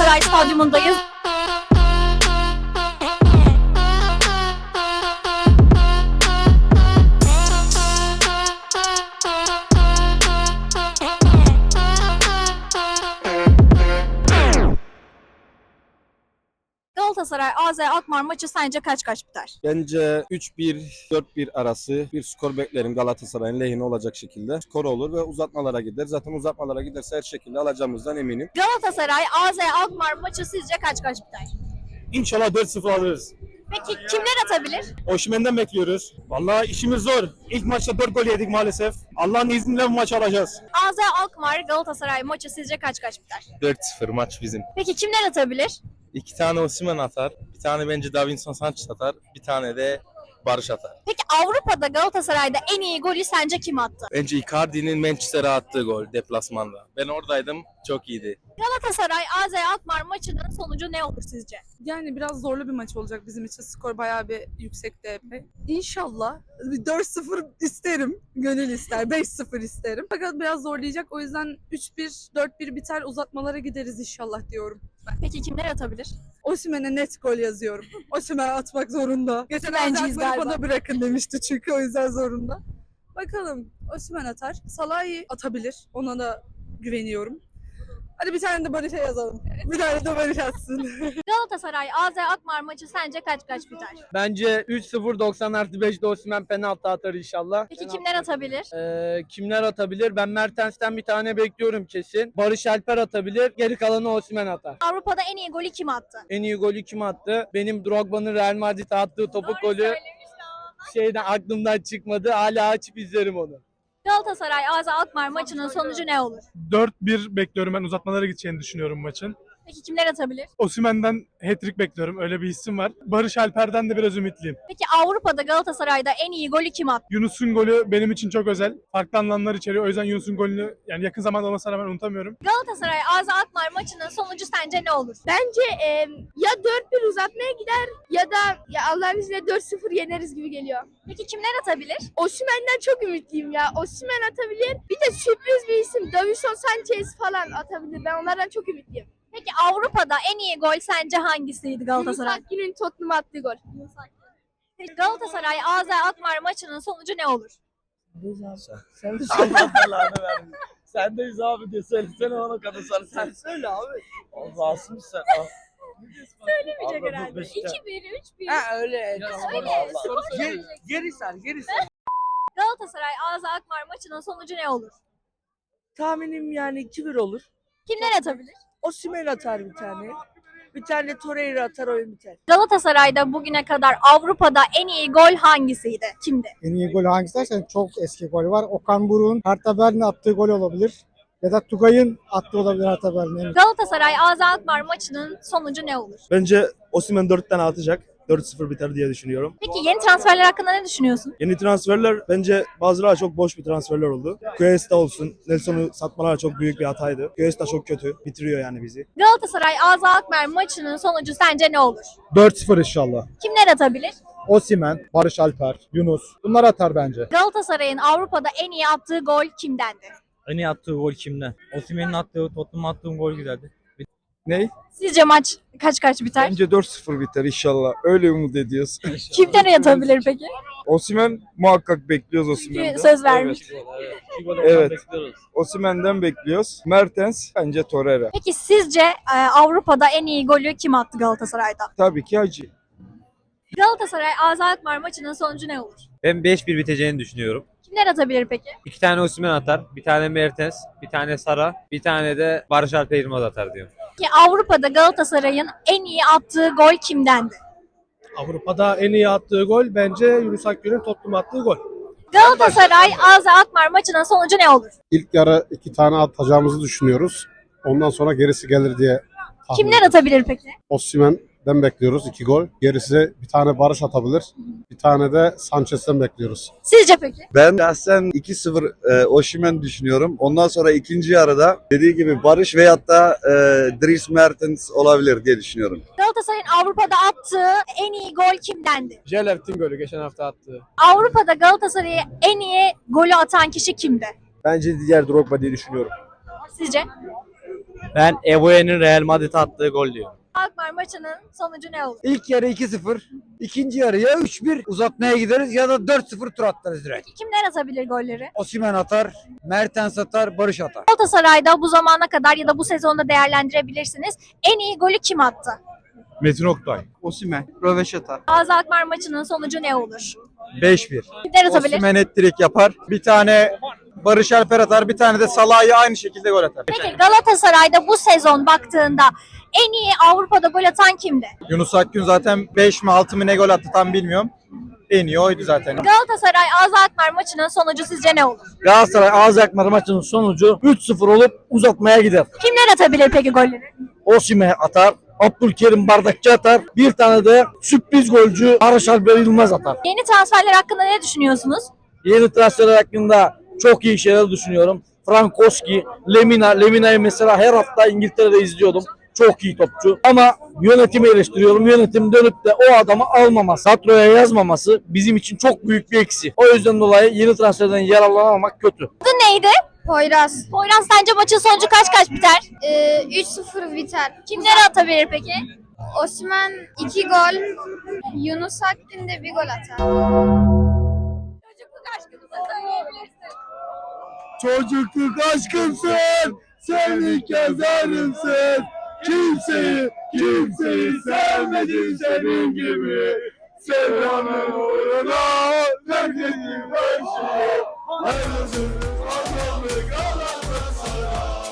Galatasaray Stadyumundayız. Galatasaray AZ Alkmaar maçı sence kaç kaç biter? Bence 3-1, 4-1 arası bir skor beklerim Galatasaray'ın lehine olacak şekilde. Skor olur ve uzatmalara gider. Zaten uzatmalara giderse her şekilde alacağımızdan eminim. Galatasaray AZ Alkmaar maçı sizce kaç kaç biter? İnşallah 4-0 alırız. Peki kimler atabilir? Oşmen'den bekliyoruz. Vallahi işimiz zor. İlk maçta 4 gol yedik maalesef. Allah'ın izniyle bu maçı alacağız. AZ Alkmaar Galatasaray maçı sizce kaç kaç biter? 4-0 maç bizim. Peki kimler atabilir? İki tane Osimhen atar. Bir tane bence Davinson Sanchez atar. Bir tane de Barış atar. Peki Avrupa'da Galatasaray'da en iyi golü sence kim attı? Bence Icardi'nin Manchester'a attığı gol deplasmanda. Ben oradaydım. Çok iyiydi. Galatasaray AZ Alkmaar maçının sonucu ne olur sizce? Yani biraz zorlu bir maç olacak bizim için. Skor bayağı bir yüksekte epey. İnşallah bir 4-0 isterim. Gönül ister. 5-0 isterim. Fakat biraz zorlayacak. O yüzden 3-1, 4-1 biter uzatmalara gideriz inşallah diyorum. Peki kimler atabilir? Osimhen'e net gol yazıyorum. Osimhen atmak zorunda. Geçen hafta galiba. bana bırakın demişti çünkü o yüzden zorunda. Bakalım Osimhen atar. Salah'ı atabilir. Ona da güveniyorum. Hadi bir tane de Barış'a yazalım. Bir tane de Barış atsın. Galatasaray AZ Alkmaar maçı sence kaç kaç biter? Bence 3-0 90 artı 5'de Osimhen penaltı atar inşallah. Peki kimler atabilir? Ee, kimler atabilir? Ben Mertens'ten bir tane bekliyorum kesin. Barış Alper atabilir. Geri kalanı Osimhen atar. Avrupa'da en iyi golü kim attı? En iyi golü kim attı? Benim Drogba'nın Real Madrid'e attığı topuk golü şeyden aklımdan çıkmadı. Hala açıp izlerim onu. Galatasaray AZ Alkmaar maçının sonucu ne olur? 4-1 bekliyorum ben uzatmalara gideceğini düşünüyorum maçın. Peki kimler atabilir? Osimhen'den hat-trick bekliyorum. Öyle bir hissim var. Barış Alper'den de biraz ümitliyim. Peki Avrupa'da Galatasaray'da en iyi golü kim attı? Yunus'un golü benim için çok özel. Farklı anlamlar içeriyor. O yüzden Yunus'un golünü yani yakın zamanda olmasına rağmen unutamıyorum. Galatasaray AZ Alkmaar maçının sonucu sence ne olur? Bence e, ya 4-1 uzatmaya gider ya da ya Allah'ın izniyle 4-0 yeneriz gibi geliyor. Peki kimler atabilir? Osimhen'den çok ümitliyim ya. Osimhen atabilir. Bir de sürpriz bir isim Davison Sanchez falan atabilir. Ben onlardan çok ümitliyim. Peki Avrupa'da en iyi gol sence hangisiydi Galatasaray? Yunus Akgün'ün Tottenham'a attığı gol. Peki Galatasaray AZ Alkmaar maçının sonucu ne olur? Sen de Allah belanı versin. Sendeyiz abi diye söylesene ona kadar sana. Sen söyle abi. Allah'sın sen. Söylemeyecek Abi, bu herhalde. Beşiktaş- 2-1, 3-1. Ha öyle. Söyle. Geri, geri sar, geri sar. Galatasaray AZ Alkmaar maçının sonucu ne olur? Tahminim yani 2-1 olur. Kimler atabilir? Osimhen atar bir tane. Bir tane Torreira atar oyun biter. Galatasaray'da bugüne kadar Avrupa'da en iyi gol hangisiydi? Kimdi? En iyi gol hangisi dersen çok eski gol var. Okan Buruk'un Hertha Berlin'e attığı gol olabilir. Ya da Tugay'ın attığı olabilir Hertha Berlin'e. Galatasaray AZ Alkmaar maçının sonucu ne olur? Bence Osimhen 4 tane atacak. 4-0 biter diye düşünüyorum. Peki yeni transferler hakkında ne düşünüyorsun? Yeni transferler bence bazıları çok boş bir transferler oldu. Cuesta olsun. Nelson'u satmalar çok büyük bir hataydı. Cuesta çok kötü. Bitiriyor yani bizi. Galatasaray AZ Alkmaar maçının sonucu sence ne olur? 4-0 inşallah. Kimler atabilir? Osimhen, Barış Alper, Yunus. Bunlar atar bence. Galatasaray'ın Avrupa'da en iyi attığı gol kimdendi? En iyi attığı gol kimden? Osimhen'in attığı, Tottenham'ın attığı gol güzeldi. Ney? Sizce maç kaç kaç biter? Bence 4-0 biter inşallah. Öyle umut ediyoruz. Kimden atabilir peki? Osimhen muhakkak bekliyoruz Osimhen'den. Söz vermiş. Evet. Osimhen'den bekliyoruz. Mertens bence Torreira. Peki sizce e, Avrupa'da en iyi golü kim attı Galatasaray'da? Tabii ki Hacı. Galatasaray AZ Alkmaar maçının sonucu ne olur? Ben 5-1 biteceğini düşünüyorum. Kimler atabilir peki? İki tane Osimhen atar, bir tane Mertens, bir tane Sara, bir tane de Barış Alper Yılmaz atar diyorum. Peki Avrupa'da Galatasaray'ın en iyi attığı gol kimdendi? Avrupa'da en iyi attığı gol bence Yunus Akgün'ün Tottenham'a attığı gol. Galatasaray AZ Alkmaar maçının sonucu ne olur? İlk yarı iki tane atacağımızı düşünüyoruz. Ondan sonra gerisi gelir diye tahmin Kimler atabilir peki? Osimhen'den bekliyoruz iki gol. Gerisi bir tane Barış atabilir. Bir tane de Sanchez'den bekliyoruz. Sizce peki? Ben şahsen 2-0 e, Osimhen düşünüyorum. Ondan sonra ikinci yarıda dediği gibi Barış veyahut da e, Dries Mertens olabilir diye düşünüyorum. Galatasaray'ın Avrupa'da attığı en iyi gol kimdendi? Jelert'in golü geçen hafta attığı. Avrupa'da Galatasaray'a en iyi golü atan kişi kimdi? Bence diğer Drogba diye düşünüyorum. Sizce? Ben Evoye'nin Real Madrid'e attığı gol diyorum. Maçının sonucu ne olur? İlk yarı 2-0. ikinci yarı ya 3-1 uzatmaya gideriz ya da 4-0 tur atlarız direkt. Kimler atabilir golleri? Osimhen atar, Mertens atar, Barış atar. Galatasaray'da bu zamana kadar ya da bu sezonda değerlendirebilirsiniz. En iyi golü kim attı? Metin Oktay. Osimhen, Röveşata. Gazi Alkmaar maçının sonucu ne olur? 5-1. Kimler atabilir? Osimhen hat-trick yapar. Bir tane Barış Alper atar, bir tane de Salah'ı aynı şekilde gol atar. Peki Galatasaray'da bu sezon baktığında en iyi Avrupa'da gol atan kimdi? Yunus Akgün zaten 5 mi 6 mı ne gol attı tam bilmiyorum. En iyi oydu zaten. Galatasaray Gazi Alkmaar maçının sonucu sizce ne olur? Galatasaray Ağız Akmar maçının sonucu 3-0 olup uzatmaya gider. Kimler atabilir peki golleri? Osimhen atar, Abdülkerim Bardakçı atar, bir tane de sürpriz golcü Barış Alper Yılmaz atar. Yeni transferler hakkında ne düşünüyorsunuz? Yeni transferler hakkında çok iyi şeyler düşünüyorum. Frankowski, Lemina, Lemina'yı mesela her hafta İngiltere'de izliyordum. Çok iyi topçu. Ama yönetimi eleştiriyorum. Yönetim dönüp de o adamı almaması, kadroya yazmaması bizim için çok büyük bir eksi. O yüzden dolayı yeni transferden yararlanamamak kötü. Adı neydi? Poyraz. Poyraz sence maçın sonucu kaç kaç biter? Ee, 3-0 biter. Kimler atabilir peki? Osman 2 gol. Yunus Akgün de bir gol atar. Çocukluk aşkınızı söyleyebilirsin. Çocukluk aşkımsın, sevdik yazarımsın. Kimseyi, kimseyi sevmedim senin gibi. Sevdanın uğruna verdim her şeyi. Ayrıldım, anlamı Galatasaray.